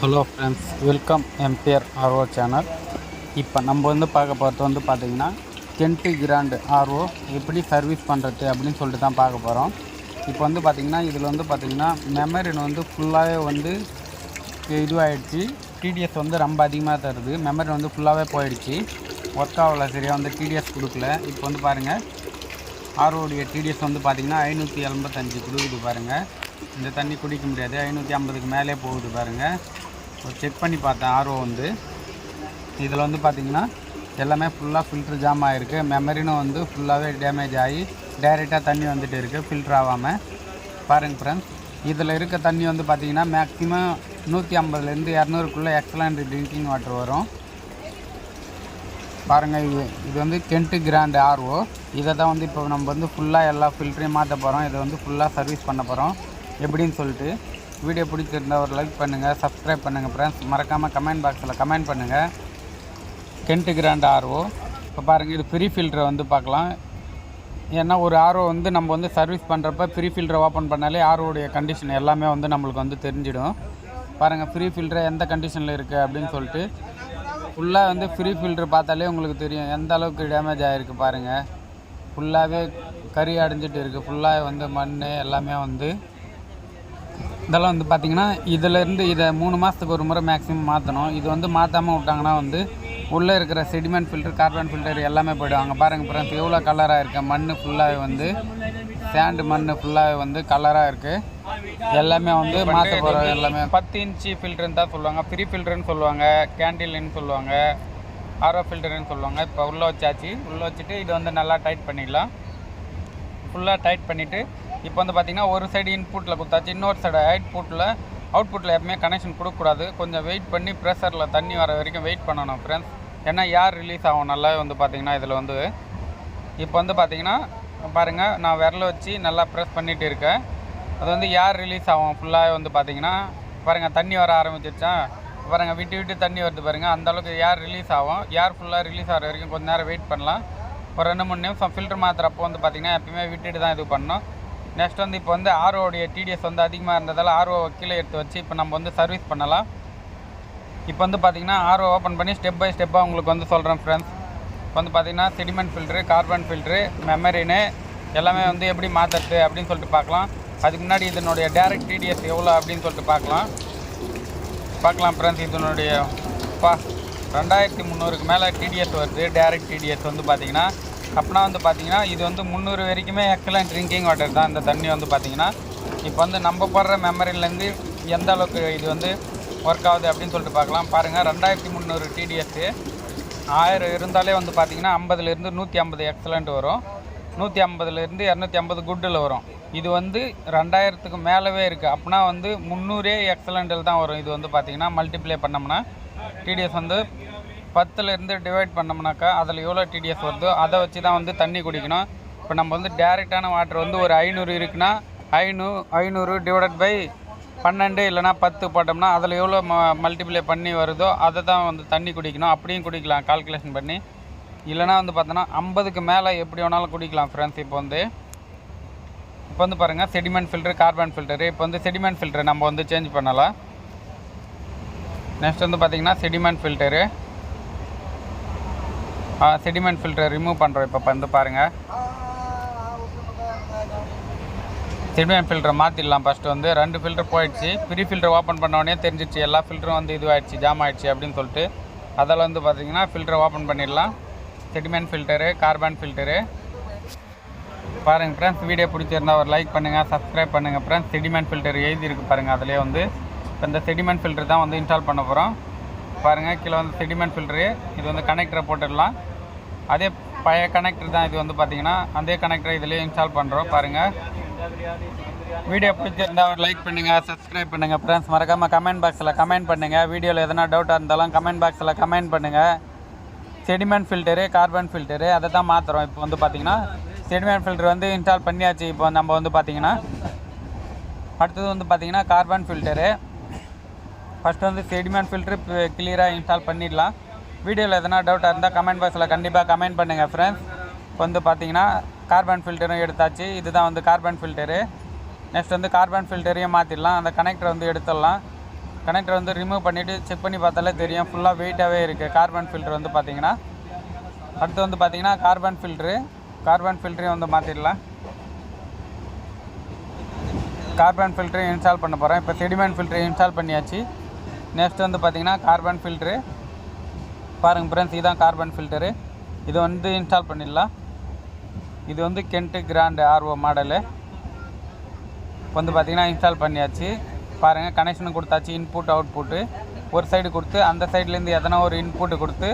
Hello friends welcome empire RO channel இப்போ நம்ம வந்து பார்க்க போகிறது வந்து பார்த்திங்கன்னா கென்ட்டு கிராண்டு ஆர்ஓ எப்படி சர்வீஸ் பண்ணுறது அப்படின்னு சொல்லிட்டு தான் பார்க்க போகிறோம் இப்போ வந்து பார்த்திங்கன்னா இதில் வந்து பார்த்திங்கன்னா மெமரின் வந்து ஃபுல்லாகவே வந்து இதுவாகிடுச்சு டிடிஎஸ் வந்து ரொம்ப அதிகமாக தருது. மெமரி வந்து ஃபுல்லாகவே போயிடுச்சு. ஒர்க் ஆகல சரியாக வந்து டிடிஎஸ் கொடுக்கல. இப்போ வந்து பாருங்கள் ஆர்ஓடைய டிடிஎஸ் வந்து பார்த்திங்கன்னா ஐநூற்றி எண்பத்தஞ்சு கொடுக்குது பாருங்கள் இந்த தண்ணி குடிக்க முடியாது. ஐநூற்றி ஐம்பதுக்கு மேலே போகுது பாருங்கள் செக் பண்ணி பார்த்தேன் ஆர்ஓ வந்து இதில் வந்து பார்த்திங்கன்னா எல்லாமே ஃபுல்லாக ஃபில்ட்ரு ஜாம் ஆகிருக்கு மெமரினும் வந்து ஃபுல்லாகவே டேமேஜ் ஆகி டைரெக்டாக தண்ணி வந்துட்டு இருக்குது ஃபில்ட்ரு ஆகாமல் பாருங்கள் ஃப்ரெண்ட்ஸ் இதில் இருக்க தண்ணி வந்து பார்த்திங்கன்னா மேக்ஸிமம் நூற்றி ஐம்பதுலேருந்து இரநூறுக்குள்ளே எக்ஸலண்ட் ட்ரிங்கிங் வாட்டர் வரும். பாருங்கள் இது இது வந்து கென்ட்டு கிராண்டு ஆர்ஓ இதை தான் வந்து இப்போ நம்ம வந்து ஃபுல்லாக எல்லா ஃபில்ட்ரையும் மாற்ற போகிறோம் இதை வந்து ஃபுல்லாக சர்வீஸ் பண்ண போகிறோம் எப்படின்னு சொல்லிட்டு வீடியோ பிடிச்சிருந்தா ஒரு லைக் பண்ணுங்கள் சப்ஸ்கிரைப் பண்ணுங்கள் ஃப்ரெண்ட்ஸ் மறக்காமல் கமெண்ட் பாக்ஸில் கமெண்ட் பண்ணுங்கள் கென்ட்டு கிராண்ட் ஆர்ஓ இப்போ பாருங்கள் இது ஃப்ரீ ஃபில்டரை வந்து பார்க்கலாம். ஏன்னா ஒரு ஆர்ஓ வந்து நம்ம வந்து சர்வீஸ் பண்ணுறப்ப ஃப்ரீ ஃபில்டரை ஓப்பன் பண்ணாலே ஆர்ஓடைய கண்டிஷன் எல்லாமே வந்து நம்மளுக்கு வந்து தெரிஞ்சிடும். பாருங்கள் ஃப்ரீ ஃபில்டரை எந்த கண்டிஷனில் இருக்குது அப்படின்னு சொல்லிட்டு. ஃபுல்லாக வந்து ஃப்ரீ ஃபில்டர் பார்த்தாலே உங்களுக்கு தெரியும் எந்த அளவுக்கு டேமேஜ் ஆகிருக்கு பாருங்கள் ஃபுல்லாகவே கறி அடைஞ்சிட்டு இருக்குது ஃபுல்லாக வந்து மண் எல்லாமே வந்து இதெல்லாம் வந்து பார்த்திங்கன்னா இதிலேருந்து இதை மூணு மாதத்துக்கு ஒரு முறை மேக்ஸிமம் மாற்றணும் இது வந்து மாற்றாமல் விட்டாங்கன்னா வந்து உள்ளே இருக்கிற செடிமெண்ட் ஃபில்டர் கார்பன் ஃபில்டர் எல்லாமே போய்டும். அங்கே பாருங்கள் ஃப்ரெண்ட்ஸ் எவ்வளோ கலராக இருக்க? மண் ஃபுல்லாகவே வந்து சேண்டு மண் ஃபுல்லாகவே வந்து கலராக இருக்குது எல்லாமே வந்து மாற்ற போகிறோம் எல்லாமே. பத்து இன்ச்சு ஃபில்டர்னு தான் சொல்லுவாங்க. ஃப்ரீ ஃபில்டர்னு சொல்லுவாங்க. கேண்டில்னு சொல்லுவாங்க. ஆரோ ஃபில்டர்னு சொல்லுவாங்க. இப்போ உள்ளே வச்சாச்சு. உள்ளே வச்சுட்டு இது வந்து நல்லா டைட் பண்ணிடலாம். ஃபுல்லாக டைட் பண்ணிவிட்டு இப்போ வந்து பார்த்திங்கன்னா ஒரு சைடு இன்புட்டில் கொடுத்தாச்சு இன்னொரு சைடு அவுட்புட்டில் அவுட்புட்டில் எப்பவுமே கனெக்ஷன் கொடுக்கக்கூடாது. கொஞ்சம் வெயிட் பண்ணி ப்ரெஷரில் தண்ணி வர வரைக்கும் வெயிட் பண்ணணும் ஃப்ரெண்ட்ஸ் ஏன்னா யார் ரிலீஸ் ஆகும்? நல்லா வந்து பார்த்திங்கன்னா இதில் வந்து இப்போ வந்து பார்த்திங்கன்னா பாருங்கள் நான் விரல வச்சு நல்லா ப்ரெஸ் பண்ணிகிட்டு இருக்கேன். அது வந்து யார் ரிலீஸ் ஆகும்? ஃபுல்லாக வந்து பார்த்திங்கன்னா பாருங்கள் தண்ணி வர ஆரம்பிச்சிருச்சா? பாருங்கள் விட்டு விட்டு தண்ணி வருது பாருங்கள் அந்தளவுக்கு யார் ரிலீஸ் ஆகும்? யார் ஃபுல்லாக ரிலீஸ் ஆகிற வரைக்கும் கொஞ்சம் நேரம் வெயிட் பண்ணலாம். ஒரு ரெண்டு மூணு நிமிஷம் ஃபில்டர் மாத்திரப்போ வந்து பார்த்திங்கன்னா எப்பயுமே விட்டுட்டு தான் இது பண்ணணும். நெக்ஸ்ட் வந்து இப்போ வந்து ஆர்ஓடைய டிடிஎஸ் வந்து அதிகமாக இருந்ததால் ஆர்ஓ கீழே எடுத்து வச்சு இப்போ நம்ம வந்து சர்வீஸ் பண்ணலாம். இப்போ வந்து பார்த்திங்கன்னா ஆர்ஓ ஓப்பன் பண்ணி ஸ்டெப் பை ஸ்டெப்பாக உங்களுக்கு வந்து சொல்கிறேன் ஃப்ரெண்ட்ஸ் இப்போ வந்து பார்த்திங்கன்னா செடிமெண்ட் ஃபில்ட்ரு கார்பன் ஃபில்ட்ரு மெமரினு எல்லாமே வந்து எப்படி மாற்றுறது அப்படின்னு சொல்லிட்டு பார்க்கலாம். அதுக்கு முன்னாடி இதனுடைய டேரக்ட் டிடிஎஸ் எவ்வளோ அப்படின்னு சொல்லிட்டு பார்க்கலாம். பார்க்கலாம் ஃப்ரெண்ட்ஸ் இதனுடைய பா ரெண்டாயிரத்தி முந்நூறுக்கு மேலே டிடிஎஸ் வருது டேரக்ட் டிடிஎஸ் வந்து பார்த்திங்கன்னா அப்படின்னா வந்து பார்த்தீங்கன்னா இது வந்து முந்நூறு வரைக்குமே எக்ஸலண்ட் ட்ரிங்கிங் வாட்டர் தான். இந்த தண்ணி வந்து பார்த்தீங்கன்னா இப்போ வந்து நம்ம போடுற மெமரிலேருந்து எந்த அளவுக்கு இது வந்து ஒர்க் ஆகுது அப்படின்னு சொல்லிட்டு பார்க்கலாம் பாருங்கள் ரெண்டாயிரத்தி முந்நூறு டிடிஎஸ்ஸு ஆயிரம் இருந்தாலே வந்து பார்த்தீங்கன்னா ஐம்பதுலேருந்து நூற்றி ஐம்பது எக்ஸலண்ட் வரும். நூற்றி ஐம்பதுலேருந்து இரநூத்தி ஐம்பது குட்டில் வரும். இது வந்து ரெண்டாயிரத்துக்கு மேலவே இருக்குது அப்படின்னா வந்து முந்நூறே எக்ஸலண்டில் தான் வரும். இது வந்து பார்த்திங்கன்னா மல்டிப்ளை பண்ணோம்னா டிடிஎஸ் வந்து பத்துலேருந்து டிவைட் பண்ணோம்னாக்கா அதில் எவ்வளோ டிடிஎஸ் வருதோ அதை வச்சு தான் வந்து தண்ணி குடிக்கணும். இப்போ நம்ம வந்து டேரெக்டான வாட்டர் வந்து ஒரு ஐநூறு இருக்குன்னா ஐநூறு ஐநூறு டிவைடட் பை பன்னெண்டு இல்லைனா பத்து போட்டோம்னா அதில் எவ்வளோ ம மல்டிப்ளை பண்ணி வருதோ அதை தான் வந்து தண்ணி குடிக்கணும். அப்படியும் குடிக்கலாம் கால்குலேஷன் பண்ணி. இல்லைனா வந்து பார்த்தோன்னா ஐம்பதுக்கு மேலே எப்படி வேணாலும் குடிக்கலாம் ஃப்ரெண்ட்ஸ் இப்போ வந்து இப்போ வந்து பாருங்கள் செடிமெண்ட் ஃபில்ட்ரு கார்பன் ஃபில்டரு இப்போ வந்து செடிமெண்ட் ஃபில்டர் நம்ம வந்து சேஞ்ச் பண்ணலாம். நெக்ஸ்ட் வந்து பார்த்திங்கன்னா செடிமெண்ட் ஃபில்டரு செடிமெண்ட் ஃபில்டரை ரிமூவ் பண்ணுறோம் இப்போ வந்து பாருங்கள் செடிமெண்ட் ஃபில்டரை மாற்றிடலாம் ஃபஸ்ட்டு வந்து. ரெண்டு ஃபில்டர் போயிடுச்சு. ப்ரீ ஃபில்டர் ஓப்பன் பண்ணோடனே தெரிஞ்சிச்சு எல்லா ஃபில்டரும் வந்து இதுவாகிடுச்சு ஜாம் ஆகிடுச்சு அப்படின்னு சொல்லிட்டு. அதில் வந்து பார்த்திங்கன்னா ஃபில்டரை ஓப்பன் பண்ணிடலாம். செடிமெண்ட் ஃபில்டரு கார்பன் ஃபில்டரு பாருங்கள் ஃப்ரெண்ட்ஸ் வீடியோ பிடிச்சிருந்தா ஒரு லைக் பண்ணுங்கள் சப்ஸ்கிரைப் பண்ணுங்கள் ஃப்ரெண்ட்ஸ் செடிமெண்ட் ஃபில்டர் எழுதியிருக்கு பாருங்கள் அதிலே வந்து. இப்போ இந்த செடிமெண்ட் ஃபில்டர் தான் வந்து இன்ஸ்டால் பண்ண போகிறோம் பாருங்கள் கீழே வந்து செடிமெண்ட் ஃபில்டரு இது வந்து கனெக்டரை போட்டுடலாம். அதே பழைய கனெக்டர் தான் இது வந்து பார்த்தீங்கன்னா அதே கனெக்டரை இதுலேயே இன்ஸ்டால் பண்ணுறோம் பாருங்கள் வீடியோ பிடிச்சிருந்தா ஒரு லைக் பண்ணுங்கள் சப்ஸ்கிரைப் பண்ணுங்கள் ஃப்ரெண்ட்ஸ் மறக்காமல் கமெண்ட் பாக்ஸில் கமெண்ட் பண்ணுங்கள் வீடியோவில் எதனா டவுட்டாக இருந்தாலும் கமெண்ட் பாக்ஸில் கமெண்ட் பண்ணுங்கள் செடிமெண்ட் ஃபில்டரு கார்பன் ஃபில்டரு அதை தான் மாற்றுறோம் இப்போ வந்து பார்த்திங்கன்னா செடிமெண்ட் ஃபில்டர் வந்து இன்ஸ்டால் பண்ணியாச்சு. இப்போ நம்ம வந்து பார்த்திங்கன்னா அடுத்தது வந்து பார்த்திங்கன்னா கார்பன் ஃபில்டரு ஃபஸ்ட்டு வந்து செடிமெண்ட் ஃபில்ட்ரு கிளியராக இன்ஸ்டால் பண்ணிடலாம். வீடியோவில் எதனா டவுட்டாக இருந்தால் கமெண்ட் பாக்ஸில் கண்டிப்பாக கமெண்ட் பண்ணுங்கள் ஃப்ரெண்ட்ஸ் வந்து பார்த்தீங்கன்னா கார்பன் ஃபில்டரும் எடுத்தாச்சு. இதுதான் வந்து கார்பன் ஃபில்டரு நெக்ஸ்ட் வந்து கார்பன் ஃபில்டரையும் மாற்றிடலாம் அந்த கனெக்டர் வந்து எடுத்துடலாம். கனெக்டர் வந்து ரிமூவ் பண்ணிவிட்டு செக் பண்ணி பார்த்தாலே தெரியும். ஃபுல்லாக வெயிட்டாகவே இருக்குது கார்பன் ஃபில்டர் வந்து பார்த்தீங்கன்னா அடுத்து வந்து பார்த்தீங்கன்னா கார்பன் ஃபில்ட்ரு கார்பன் ஃபில்டரையும் வந்து மாற்றிடலாம் கார்பன் ஃபில்டரையும் இன்ஸ்டால் பண்ண போகிறேன் இப்போ செடிமெண்ட் ஃபில்டரை இன்ஸ்டால் பண்ணியாச்சு. நெக்ஸ்ட் வந்து பார்த்தீங்கன்னா கார்பன் ஃபில்ட்ரு பாருங்கள் ஃப்ரெண்ட்ஸ் இதுதான் கார்பன் ஃபில்டரு இது வந்து இன்ஸ்டால் பண்ணிடலாம். இது வந்து கென்ட்டு கிராண்டு ஆர்ஓ மாடலு வந்து பார்த்திங்கன்னா இன்ஸ்டால் பண்ணியாச்சு. பாருங்கள் கனெக்ஷன் கொடுத்தாச்சு இன்புட் அவுட்புட்டு ஒரு சைடு கொடுத்து அந்த சைட்லேருந்து எதனா ஒரு இன்புட்டு கொடுத்து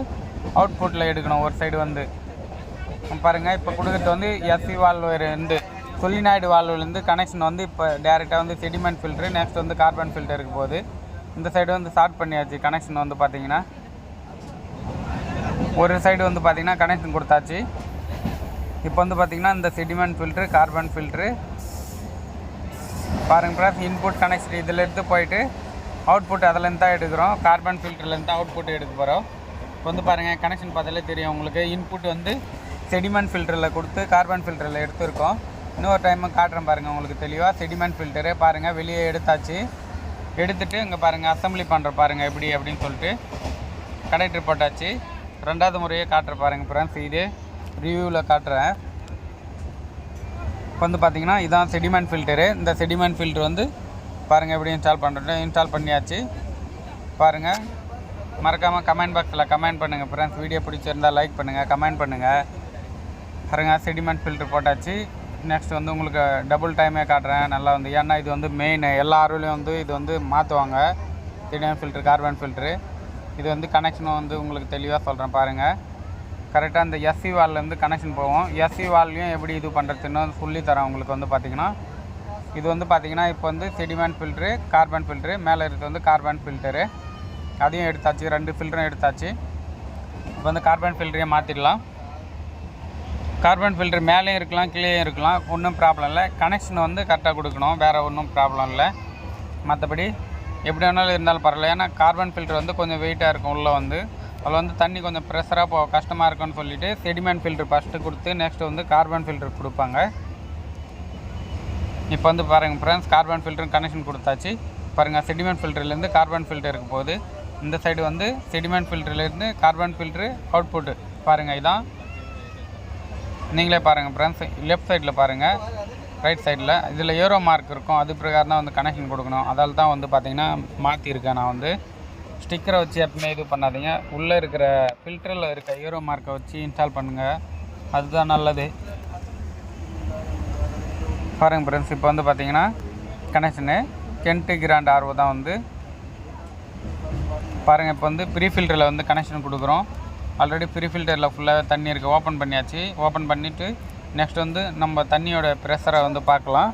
அவுட்புட்டில் எடுக்கணும் ஒரு சைடு வந்து. பாருங்கள் இப்போ கொடுக்குறது வந்து எஸ்சி வால்வேருந்து சொலினாய்டு வால்வ்லேருந்து கனெக்ஷன் வந்து இப்போ டேரெக்டாக வந்து செடிமெண்ட் ஃபில்ட்ரு நெக்ஸ்ட் வந்து கார்பன் ஃபில்டருக்கு போகுது. இந்த சைடு வந்து ஸ்டார்ட் பண்ணியாச்சு கனெக்ஷன் வந்து பார்த்திங்கன்னா ஒரு சைடு வந்து பார்த்திங்கன்னா கனெக்ஷன் கொடுத்தாச்சு. இப்போ வந்து பார்த்திங்கன்னா இந்த செடிமெண்ட் ஃபில்ட்ரு கார்பன் ஃபில்ட்ரு பாருங்கள் ப்ளஸ் இன்புட் கனெக்ஷன் இதிலேருந்து போயிட்டு அவுட்புட் அதுலேருந்து தான் எடுக்கிறோம். கார்பன் ஃபில்டர்லேருந்து தான் அவுட்புட் எடுக்க போகிறோம் இப்போ வந்து பாருங்கள் கனெக்ஷன் பார்த்தாலே தெரியும் உங்களுக்கு. இன்புட் வந்து செடிமெண்ட் ஃபில்டரில் கொடுத்து கார்பன் ஃபில்டரில் எடுத்துருக்கோம். இன்னொரு டைமும் காட்டுறேன் பாருங்கள் உங்களுக்கு தெளிவாக செடிமெண்ட் ஃபில்டரு பாருங்கள் வெளியே எடுத்தாச்சு. எடுத்துகிட்டு இங்கே பாருங்கள் அசம்பிளி பண்ணுற பாருங்கள் எப்படி அப்படின்னு சொல்லிட்டு. கனெக்டர் போட்டாச்சு. ரெண்டாவது முறையே காட்டுற பாருங்கள் ஃப்ரெண்ட்ஸ் இது ரிவ்யூவில் காட்டுறேன். இப்போ வந்து பார்த்திங்கன்னா இதான் செடிமெண்ட் ஃபில்டரு இந்த செடிமெண்ட் ஃபில்ட்ரு வந்து பாருங்கள் எப்படி இன்ஸ்டால் பண்ணுறது இன்ஸ்டால் பண்ணியாச்சு. பாருங்கள் மறக்காமல் கமெண்ட் பாக்ஸில் கமெண்ட் பண்ணுங்கள் ஃப்ரெண்ட்ஸ் வீடியோ பிடிச்சிருந்தா லைக் பண்ணுங்கள் கமெண்ட் பண்ணுங்கள் பாருங்கள் செடிமெண்ட் ஃபில்ட்ரு போட்டாச்சு. நெக்ஸ்ட் வந்து உங்களுக்கு டபுள் டைமே காட்டுறேன். நல்லா வந்து ஏன்னா இது வந்து மெயின் எல்லா ஆர்வலையும் வந்து இது வந்து மாற்றுவாங்க செடிமெண்ட் ஃபில்ட்ரு கார்பன் ஃபில்ட்ரு இது வந்து கனெக்ஷன் வந்து உங்களுக்கு தெளிவாக சொல்கிறேன் பாருங்கள் கரெக்டாக இந்த எஸ்சி வால்லேருந்து கனெக்ஷன் போவோம் எஸ்சி வால்லையும் எப்படி இது பண்ணுறதுன்னு சொல்லி தரேன் உங்களுக்கு வந்து பார்த்தீங்கன்னா இது வந்து பார்த்திங்கன்னா இப்போ வந்து செடிமெண்ட் ஃபில்ட்ரு கார்பன் ஃபில்ட்ரு மேலே இருக்கிறது வந்து கார்பன் ஃபில்டரு அதையும் எடுத்தாச்சு. ரெண்டு ஃபில்டரும் எடுத்தாச்சு. இப்போ வந்து கார்பன் ஃபில்டரையும் மாற்றிடலாம் கார்பன் ஃபில்டர் மேலேயும் இருக்கலாம் கீழேயும் இருக்கலாம். ஒன்றும் ப்ராப்ளம் இல்லை. கனெக்ஷன் வந்து கரெக்டாக கொடுக்கணும். வேறு ஒன்றும் ப்ராப்ளம் இல்லை. மற்றபடி எப்படி வேணாலும் இருந்தாலும் பரவாயில்ல. ஏன்னா கார்பன் ஃபில்டர் வந்து கொஞ்சம் வெயிட்டாக இருக்கும் உள்ளே வந்து. அதில் வந்து தண்ணி கொஞ்சம் ப்ரெஷராக போ கஷ்டமாக இருக்குன்னு சொல்லிவிட்டு செடிமேன் ஃபில்ட்ரு ஃபஸ்ட்டு கொடுத்து நெக்ஸ்ட்டு வந்து கார்பன் ஃபில்ட்ரு கொடுப்பாங்க. இப்போ வந்து பாருங்கள் ஃப்ரெண்ட்ஸ் கார்பன் ஃபில்ட்ரு கனெக்ஷன் கொடுத்தாச்சு. பாருங்கள் செடிமெண்ட் ஃபில்டர்லேருந்து கார்பன் ஃபில்டருக்கு போகுது. இந்த சைடு வந்து செடிமெண்ட் ஃபில்டர்லேருந்து கார்பன் ஃபில்ட்ரு அவுட்புட்டு பாருங்கள் இதான். நீங்களே பாருங்கள் ஃப்ரெண்ட்ஸ் லெஃப்ட் சைடில் பாருங்கள் ரைட் சைடில் இதில் ஏரோ மார்க் இருக்கும். அது பிரகாரம் தான் வந்து கனெக்ஷன் கொடுக்கணும். அதால் தான் வந்து பார்த்திங்கன்னா மாற்றிருக்கேன் நான் வந்து. ஸ்டிக்கரை வச்சு எப்பவுமே இது பண்ணாதீங்க. உள்ளே இருக்கிற ஃபில்டரில் இருக்க ஏரோ மார்க்கை வச்சு இன்ஸ்டால் பண்ணுங்கள் அதுதான் நல்லது. பாருங்க ஃப்ரெண்ட்ஸ் இப்போ வந்து பார்த்திங்கன்னா கனெக்ஷனு கென்ட்டு கிராண்ட் ஆர்வோ தான் வந்து. பாருங்கள் இப்போ வந்து ப்ரீ ஃபில்டரில் வந்து கனெக்ஷன் கொடுக்குறோம். ஆல்ரெடி ப்ரீ ஃபில்டரில் ஃபுல்லாக தண்ணி இருக்குது ஓப்பன் பண்ணியாச்சு. ஓப்பன் பண்ணிவிட்டு நெக்ஸ்ட் வந்து நம்ம தண்ணியோட ப்ரெஷரை வந்து பார்க்கலாம்.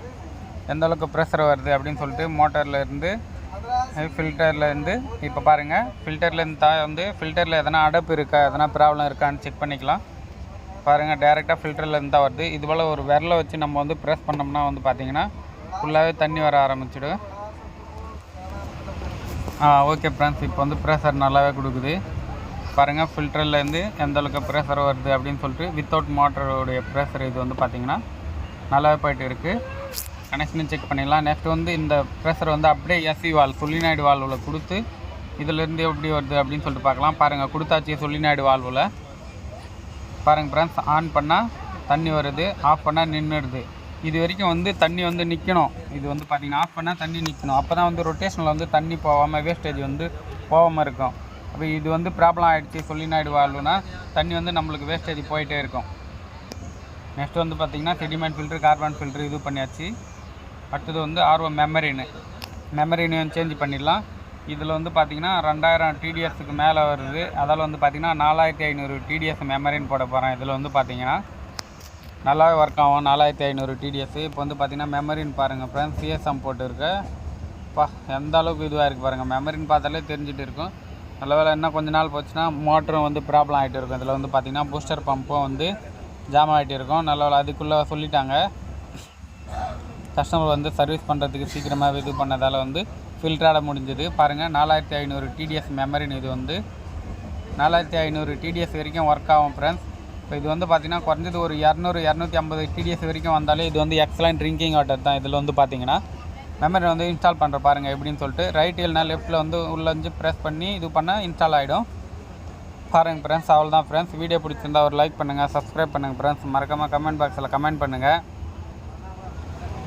எந்த அளவுக்கு ப்ரெஷர் வருது அப்படின்னு சொல்லிட்டு மோட்டரில் இருந்து இப்போ பாருங்கள் ஃபில்டர்லேருந்து தான் வந்து ஃபில்டரில் எதனா அடப்பு இருக்கா எதனா ப்ராப்ளம் இருக்கான்னு செக் பண்ணிக்கலாம். பாருங்கள் டேரெக்டாக ஃபில்டர்லேருந்து தான் வருது. இது போல் ஒரு விரலை வச்சு நம்ம வந்து ப்ரெஸ் பண்ணோம்னா வந்து பார்த்தீங்கன்னா ஃபுல்லாகவே தண்ணி வர ஆரம்பிச்சிடும். ஆ ஓகே ஃப்ரெண்ட்ஸ் இப்போ வந்து ப்ரெஷர் நல்லாவே கொடுக்குது. பாருங்கள் ஃபில்டர்லேருந்து எந்த அளவுக்கு ப்ரெஷர் வருது அப்படின்னு சொல்லிட்டு வித்தவுட் மோட்டருடைய ப்ரெஷர் இது வந்து பார்த்திங்கன்னா நல்லாவே போயிட்டு இருக்குது கனெக்ஷனும் செக் பண்ணிடலாம். நெக்ஸ்ட் வந்து இந்த ப்ரெஷர் வந்து அப்படியே எஸ்சி வால் சொல்லினாய்டு வால்வில் கொடுத்து இதிலேருந்து எப்படி வருது அப்படின்னு சொல்லிட்டு பார்க்கலாம். பாருங்கள் கொடுத்தாச்சு சொல்லினாய்டு வால்வில் பாருங்கள் ஃப்ரெண்ட்ஸ் ஆன் பண்ணால் தண்ணி வருது ஆஃப் பண்ணால் நின்றுடுது இது வரைக்கும் வந்து தண்ணி வந்து நிற்கணும் இது வந்து பார்த்தீங்கன்னா ஆஃப் பண்ணால் தண்ணி நிற்கணும் அப்போ தான் வந்து ரொட்டேஷனில் வந்து தண்ணி போகாமல் வேஸ்டேஜ் வந்து போகாமல் இருக்கும். அப்போ இது வந்து ப்ராப்ளம் ஆகிடுச்சு சொல்லினாய்டு வால்வுனா தண்ணி வந்து நம்மளுக்கு வேஸ்டேஜ் போயிட்டே இருக்கும். நெக்ஸ்ட் வந்து பார்த்திங்கன்னா செடிமெண்ட் ஃபில்ட்ரு கார்பன் ஃபில்ட்ரு இது பண்ணியாச்சு. அடுத்தது வந்து ஆர்வம் மெமரின்னு மெமரினையும் சேஞ்ச் பண்ணிடலாம். இதில் வந்து பார்த்திங்கன்னா ரெண்டாயிரம் டிடிஎஸ்க்கு மேலே வருது. அதால் வந்து பார்த்திங்கன்னா நாலாயிரத்தி ஐநூறு டிடிஎஸ் மெமரின்னு போட போகிறேன் இதில் வந்து பார்த்திங்கன்னா நல்லாவே ஒர்க் ஆகும். நாலாயிரத்தி ஐநூறு டிடிஎஸ் இப்போ வந்து பார்த்திங்கன்னா மெமரின்னு பாருங்கள் ஃப்ரெண்ட்ஸ் சிஎஸ்எம் போட்டுருக்கு. பா எந்த அளவுக்கு இதுவாக இருக்குது பாருங்கள் மெமரின்னு பார்த்தாலே தெரிஞ்சுட்டு இருக்கும். நல்ல வேலை இன்னும் கொஞ்ச நாள் போச்சுன்னா மோட்டரும் வந்து ப்ராப்ளம் ஆகிட்டு இருக்கும். இதில் வந்து பார்த்திங்கன்னா பூஸ்டர் பம்பும் வந்து ஜாம் ஆகிட்டு இருக்கும். நல்ல வேலை அதுக்குள்ளே சொல்லிட்டாங்க. கஸ்டமர் வந்து சர்வீஸ் பண்ணுறதுக்கு சீக்கிரமாக இது பண்ணதால் வந்து ஃபில்டராட முடிஞ்சது. பாருங்கள் நாலாயிரத்தி ஐநூறு டிடிஎஸ் மெமரின்னு இது வந்து. நாலாயிரத்தி ஐநூறு டிடிஎஸ் வரைக்கும் ஒர்க் ஆகும் ஃப்ரெண்ட்ஸ் இப்போ இது வந்து பார்த்திங்கன்னா குறைஞ்சது ஒரு இரநூறு இரநூத்தி ஐம்பது டிடிஎஸ் வரைக்கும் வந்தாலே இது வந்து எக்ஸலண்ட் ட்ரிங்கிங் வாட்டர் தான். இதில் வந்து பார்த்திங்கன்னா மெமரி வந்து இன்ஸ்டால் பண்ணுற பாருங்கள் எப்படின்னு சொல்லிட்டு. ரைட் இல்லைனா லெஃப்ட்டில் வந்து உள்ளே வந்து ப்ரெஸ் பண்ணி இது பண்ணால் இன்ஸ்டால் ஆகிடும் பாருங்கள் ஃப்ரெண்ட்ஸ் அவ்வளோ தான் ஃப்ரெண்ட்ஸ் வீடியோ பிடிச்சிருந்தா ஒரு லைக் பண்ணுங்கள் சப்ஸ்கிரைப் பண்ணுங்கள் ஃப்ரெண்ட்ஸ் மறக்காமல் கமெண்ட் பாக்ஸில் கமெண்ட் பண்ணுங்கள்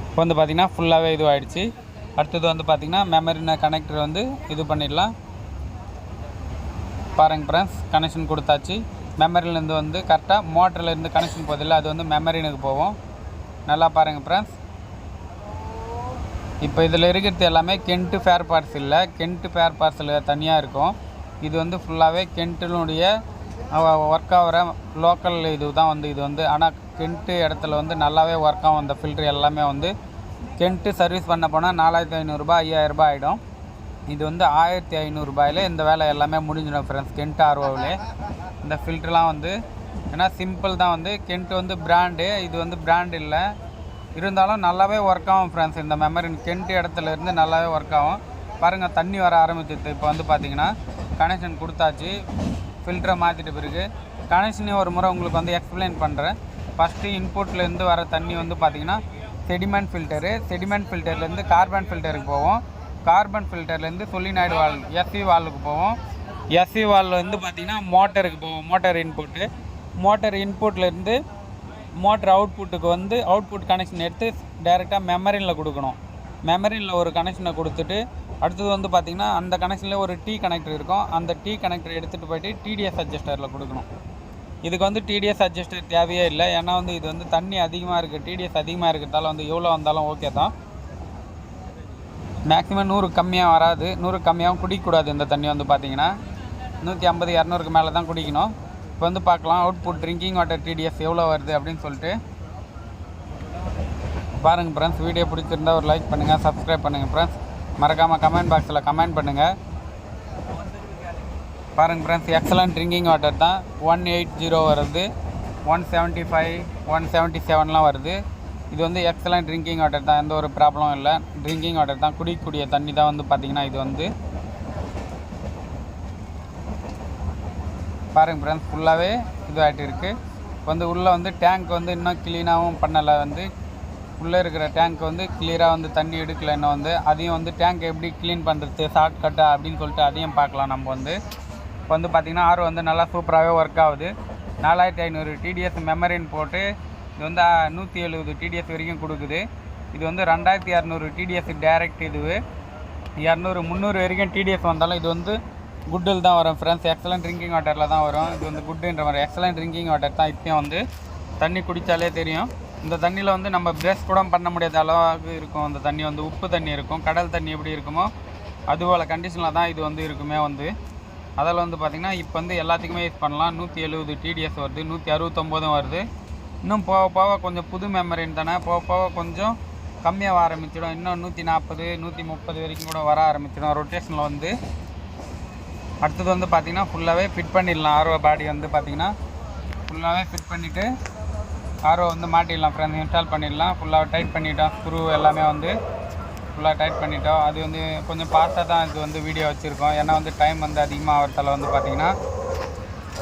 இப்போ வந்து பார்த்திங்கன்னா ஃபுல்லாகவே இது ஆகிடுச்சு அடுத்தது வந்து பார்த்திங்கன்னா மெமரின கனெக்டர் வந்து இது பண்ணிடலாம். பாருங்கள் ஃப்ரெண்ட்ஸ் கனெக்ஷன் கொடுத்தாச்சு. மெமரிலேருந்து வந்து கரெக்டாக மோட்டர்லேருந்து கனெக்ஷன் போதில்லை அது வந்து மெமரினுக்கு போகும். நல்லா பாருங்கள் ஃப்ரெண்ட்ஸ் இப்போ இதில் இருக்கிறது எல்லாமே கென்ட்டு ஃபேர் பார்ட்ஸ் இல்லை. கென்ட்டு ஃபேர் பார்ட்ஸில் தனியாக இருக்கும். இது வந்து ஃபுல்லாகவே கென்ட்டினுடைய ஒர்க் ஆகிற லோக்கல் இது தான் வந்து இது வந்து ஆனால் கென்ட்டு இடத்துல வந்து நல்லாவே ஒர்க் ஆகும். அந்த ஃபில்ட்ரு எல்லாமே வந்து கென்ட்டு சர்வீஸ் பண்ண போனால் நாலாயிரத்தி ஐநூறுரூபா ஐயாயிரரூபா ஆகிடும் இது வந்து ஆயிரத்தி ஐநூறுரூபாயில் இந்த வேலை எல்லாமே முடிஞ்சிடும் ஃப்ரெண்ட்ஸ் கென்ட் ஆர்ஓவிலே. இந்த ஃபில்ட்ருலாம் வந்து ஏன்னா சிம்பிள் தான் வந்து கென்ட் வந்து பிராண்டு இது வந்து பிராண்ட் இல்லை. இருந்தாலும் நல்லாவே ஒர்க் ஆகும் ஃப்ரெண்ட்ஸ் இந்த மெமரி கென்ட் இடத்துல இருந்து நல்லாவே ஒர்க் ஆகும். பாருங்கள் தண்ணி வர ஆரம்பிச்சிது. இப்போ வந்து பார்த்தீங்கன்னா கனெக்ஷன் கொடுத்தாச்சு. ஃபில்டரை மாற்றிட்ட பிறகு கனெக்ஷனே ஒரு முறை உங்களுக்கு வந்து எக்ஸ்பிளைன் பண்ணுறேன் ஃபஸ்ட்டு இன்புட்லேருந்து வர தண்ணி வந்து பார்த்தீங்கன்னா செடிமெண்ட் ஃபில்டரு செடிமெண்ட் ஃபில்டர்லேருந்து கார்பன் ஃபில்டருக்கு போவோம். கார்பன் ஃபில்டர்லேருந்து சொலினாய்டு வால் எஸ்சி வால்வுக்கு போவோம். எஸ்சி வால் வந்து பார்த்திங்கன்னா மோட்டருக்கு போவோம். மோட்டர் இன்புட்டு மோட்டர் இன்புட்லேருந்து மோட்டர் அவுட்புட்டுக்கு வந்து அவுட்புட் கனெக்ஷன் எடுத்து டைரெக்டாக மெமரியில் கொடுக்கணும். மெமரியில் ஒரு கனெக்ஷனை கொடுத்துட்டு அடுத்தது வந்து பார்த்திங்கன்னா அந்த கனெக்ஷனில் ஒரு டீ கனெக்டர் இருக்கும். அந்த டீ கனெக்டர் எடுத்துகிட்டு போயிட்டு டிடிஎஸ் அட்ஜஸ்டரில் கொடுக்கணும். இதுக்கு வந்து டிடிஎஸ் அட்ஜஸ்டர் தேவையே இல்லை. ஏன்னா வந்து இது வந்து தண்ணி அதிகமாக இருக்குது டிடிஎஸ் அதிகமாக இருக்கிறதால வந்து எவ்வளோ வந்தாலும் ஓகே தான். மேக்ஸிமம் நூறு கம்மியாக வராது. நூறு கம்மியாகவும் குடிக்கக்கூடாது இந்த தண்ணி வந்து பார்த்திங்கன்னா நூற்றி ஐம்பது இரநூறுக்கு மேலே தான் குடிக்கணும். இப்போ வந்து பார்க்கலாம். அவுட்புட் ட்ரிங்கிங் வாட்டர் டிடிஎஸ் எவ்வளோ வருது அப்படின்னு சொல்லிட்டு. பாருங்கள் ஃப்ரெண்ட்ஸ் வீடியோ பிடிச்சிருந்தா ஒரு லைக் பண்ணுங்கள் சப்ஸ்கிரைப் பண்ணுங்கள் ஃப்ரெண்ட்ஸ் மறக்காமல் கமெண்ட் பாக்ஸில் கமெண்ட் பண்ணுங்கள் பாருங்கள் ஃப்ரெண்ட்ஸ் எக்ஸலண்ட் ட்ரிங்கிங் வாட்டர் தான். ஒன் எயிட் ஜீரோ வருது. One seventy five one seventy செவன்லாம் வருது. இது வந்து எக்ஸலண்ட் ட்ரிங்கிங் வாட்டர் தான். எந்த ஒரு ப்ராப்ளமும் இல்லை. ட்ரிங்கிங் வாட்டர் தான். குடிக்கக்கூடிய தண்ணி தான் வந்து பார்த்திங்கன்னா இது வந்து பாருங்க ஃப்ரெண்ட்ஸ் ஃபுல்லாகவே இதுவாகிட்டு இருக்குது இப்போ வந்து உள்ளே வந்து டேங்க் வந்து இன்னும் க்ளீனாகவும் பண்ணலை வந்து. உள்ளே இருக்கிற டேங்க் வந்து கிளியராக வந்து தண்ணி எடுக்கல இன்னும் வந்து. அதையும் வந்து டேங்க் எப்படி க்ளீன் பண்ணுறது ஷார்ட் கட்டா அப்படின்னு சொல்லிட்டு அதையும் பார்க்கலாம் நம்ம வந்து. இப்போ வந்து பார்த்திங்கன்னா ஆறு வந்து நல்லா சூப்பராகவே ஒர்க் ஆகுது. நாலாயிரத்தி ஐநூறு டிடிஎஸ் மெமரின்னு போட்டு இது வந்து நூற்றி எழுபது டிடிஎஸ் வரைக்கும் கொடுக்குது. இது வந்து ரெண்டாயிரத்தி இரநூறு டிடிஎஸ் டேரெக்ட் இது. இரநூறு முந்நூறு வரைக்கும் டிடிஎஸ் வந்தாலும் இது வந்து குட்டில் தான் வரும் ஃப்ரெண்ட்ஸ் எக்ஸலண்ட் ட்ரிங்கிங் வாட்டரில் தான் வரும். இது வந்து குட்டுன்ற மாதிரி எக்ஸலண்ட் ட்ரிங்கிங் வாட்டர் தான் இப்போயும் வந்து தண்ணி குடித்தாலே தெரியும். இந்த தண்ணியில் வந்து நம்ம பிரஷ் கூட பண்ண முடியாத அளவுக்கு இருக்கும். அந்த தண்ணி வந்து உப்பு தண்ணி இருக்கும். கடல் தண்ணி எப்படி இருக்குமோ அதுபோல் கண்டிஷனில் தான் இது வந்து இருக்குமே வந்து. அதில் வந்து பார்த்திங்கன்னா இப்போ வந்து எல்லாத்துக்குமே யூஸ் பண்ணலாம். நூற்றி எழுபது டிடிஎஸ் வருது நூற்றி அறுபத்தொம்போதும் வருது. இன்னும் போக போக கொஞ்சம் புது மெமரின்னு தானே போக போக கொஞ்சம் கம்மியாக ஆரம்பிச்சிடும். இன்னும் நூற்றி நாற்பது நூற்றி முப்பது வரைக்கும் கூட வர ஆரம்பிச்சிடும். ரொட்டேஷனில் வந்து அடுத்தது வந்து பார்த்திங்கன்னா ஃபுல்லாகவே ஃபிட் பண்ணிடலாம். ஆர்வ பாடி வந்து பார்த்திங்கன்னா ஃபுல்லாகவே ஃபிட் பண்ணிவிட்டு ஆர்வ வந்து மாட்டிடலாம் ஃப்ரெண்ட்ஸ் இன்ஸ்டால் பண்ணிடலாம். ஃபுல்லாக டைட் பண்ணிட்டோம். ஸ்க்ரூ எல்லாமே வந்து ஃபுல்லாக டைட் பண்ணிட்டோம். அது வந்து கொஞ்சம் பார்த்தா தான் இது வந்து வீடியோ வச்சுருக்கோம். ஏன்னா வந்து டைம் வந்து அதிகமாக ஆகிறதால வந்து பார்த்திங்கன்னா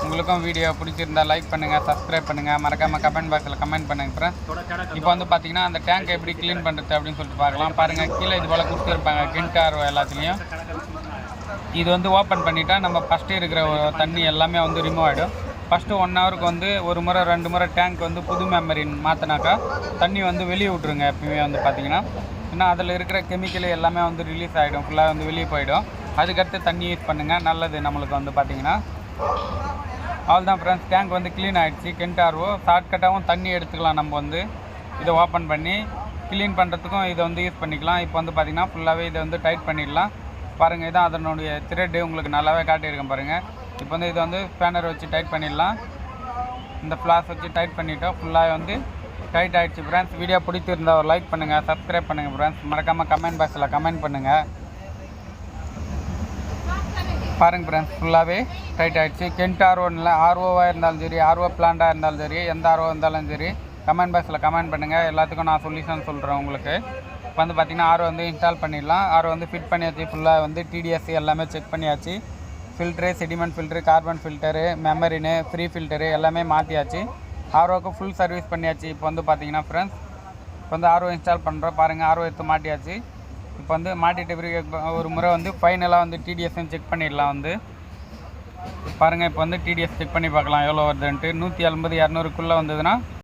உங்களுக்கும் வீடியோ பிடிச்சிருந்தா லைக் பண்ணுங்கள் சப்ஸ்கிரைப் பண்ணுங்கள் மறக்காமல் கமெண்ட் பாக்ஸில் கமெண்ட் பண்ணுங்க ஃப்ரெண்ட்ஸ் இப்போ வந்து பார்த்திங்கன்னா அந்த டேங்க் எப்படி க்ளீன் பண்ணுறது அப்படின்னு சொல்லிட்டு பார்க்கலாம். பாருங்கள் கீழே இது போல் கொடுத்துருப்பாங்க. கிண்டார் எல்லாத்துலேயும். இது வந்து ஓப்பன் பண்ணிட்டா நம்ம ஃபஸ்ட்டு இருக்கிற தண்ணி எல்லாமே வந்து ரிமூவ் ஆகிடும் ஃபஸ்ட்டு ஒன் ஹவருக்கு வந்து ஒரு முறை ரெண்டு முறை டேங்க் வந்து புது மெமரின் மாற்றினாக்கா தண்ணி வந்து வெளியே விட்ருங்க எப்பயுமே வந்து பார்த்தீங்கன்னா ஏன்னா அதில் இருக்கிற கெமிக்கல் எல்லாமே வந்து ரிலீஸ் ஆகிடும் ஃபுல்லாக வந்து வெளியே போயிடும். அதுக்கடுத்து தண்ணி யூஸ் பண்ணுங்கள் நல்லது நம்மளுக்கு வந்து பார்த்தீங்கன்னா அவ்வளோதான் ஃப்ரெண்ட்ஸ் டேங்க் வந்து க்ளீன் ஆகிடுச்சு கென்டார்வோ ஷார்ட்கட்டாகவும் தண்ணி எடுத்துக்கலாம் நம்ம வந்து. இதை ஓப்பன் பண்ணி க்ளீன் பண்ணுறதுக்கும் இதை வந்து யூஸ் பண்ணிக்கலாம். இப்போ வந்து பார்த்திங்கன்னா ஃபுல்லாகவே இதை வந்து டைட் பண்ணிடலாம். பாருங்கள் இதான் அதனுடைய த்ரெட்டு உங்களுக்கு நல்லாவே காட்டியிருக்கேன் பாருங்கள் இப்போ வந்து இது வந்து ஸ்பேனர் வச்சு டைட் பண்ணிடலாம். இந்த ஃப்ளாஸ் வச்சு டைட் பண்ணிட்டோம். ஃபுல்லாக வந்து டைட் ஆகிடுச்சு ஃப்ரெண்ட்ஸ் வீடியோ பிடிச்சிருந்தா ஒரு லைக் பண்ணுங்கள் சப்ஸ்கிரைப் பண்ணுங்கள் ஃப்ரெண்ட்ஸ் மறக்காமல் கமெண்ட் பாக்ஸில் கமெண்ட் பண்ணுங்கள் பாருங்க ஃப்ரெண்ட்ஸ் ஃபுல்லாகவே டைட் ஆகிடுச்சு கென்ட் ஆர்ஓனில் ஆர்ஓவாக இருந்தாலும் சரி ஆர்ஓ பிளான்டாக இருந்தாலும் சரி எந்த ஆர்ஓ இருந்தாலும் சரி கமெண்ட் பாக்ஸில் கமெண்ட் பண்ணுங்கள் எல்லாத்துக்கும் நான் சொல்யூஷன் சொல்கிறேன் உங்களுக்கு. இப்போ வந்து பார்த்திங்கன்னா ஆர்ஓ வந்து இன்ஸ்டால் பண்ணிடலாம். ஆர்ஓ வந்து ஃபிட் பண்ணியாச்சு ஃபுல்லாக வந்து டிடிஎஸ்சி எல்லாமே செக் பண்ணியாச்சு. Filter sediment filter carbon filter மெமரினு pre filter எல்லாமே மாற்றியாச்சு ஆர்ஓக்கு ஃபுல் சர்வீஸ் பண்ணியாச்சு. இப்போ வந்து பார்த்தீங்கன்னா ஃப்ரெண்ட்ஸ் இப்போ வந்து ஆர்ஓ இன்ஸ்டால் பண்ணுறோம் பாருங்கள் ஆர்ஓ எடுத்து மாட்டியாச்சு. இப்போ வந்து மாட்டிட்ட பிறகு ஒரு முறை வந்து ஃபைனலாக வந்து டிடிஎஸ்ன்னு செக் பண்ணிடலாம் வந்து. பாருங்கள் இப்போ வந்து டிடிஎஸ் செக் பண்ணி பார்க்கலாம். எவ்வளோ வருதுன்ட்டு. நூற்றி ஐம்பது இரநூறுக்குள்ளே வந்ததுன்னா